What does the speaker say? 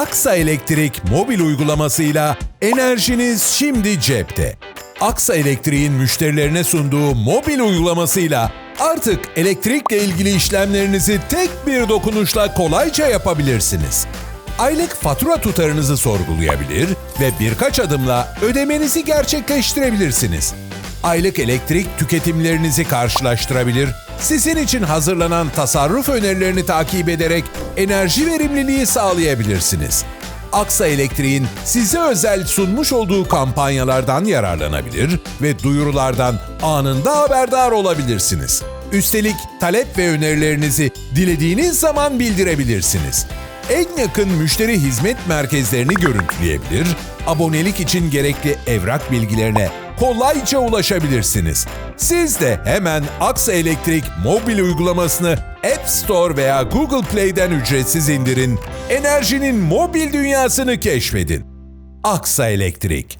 Aksa Elektrik mobil uygulamasıyla enerjiniz şimdi cepte. Aksa Elektrik'in müşterilerine sunduğu mobil uygulamasıyla artık elektrikle ilgili işlemlerinizi tek bir dokunuşla kolayca yapabilirsiniz. Aylık fatura tutarınızı sorgulayabilir ve birkaç adımla ödemenizi gerçekleştirebilirsiniz. Aylık elektrik tüketimlerinizi karşılaştırabilir, sizin için hazırlanan tasarruf önerilerini takip ederek enerji verimliliği sağlayabilirsiniz. Aksa Elektriğin size özel sunmuş olduğu kampanyalardan yararlanabilir ve duyurulardan anında haberdar olabilirsiniz. Üstelik talep ve önerilerinizi dilediğiniz zaman bildirebilirsiniz. En yakın müşteri hizmet merkezlerini görüntüleyebilir, abonelik için gerekli evrak bilgilerine kolayca ulaşabilirsiniz. Siz de hemen Aksa Elektrik mobil uygulamasını App Store veya Google Play'den ücretsiz indirin, enerjinin mobil dünyasını keşfedin. Aksa Elektrik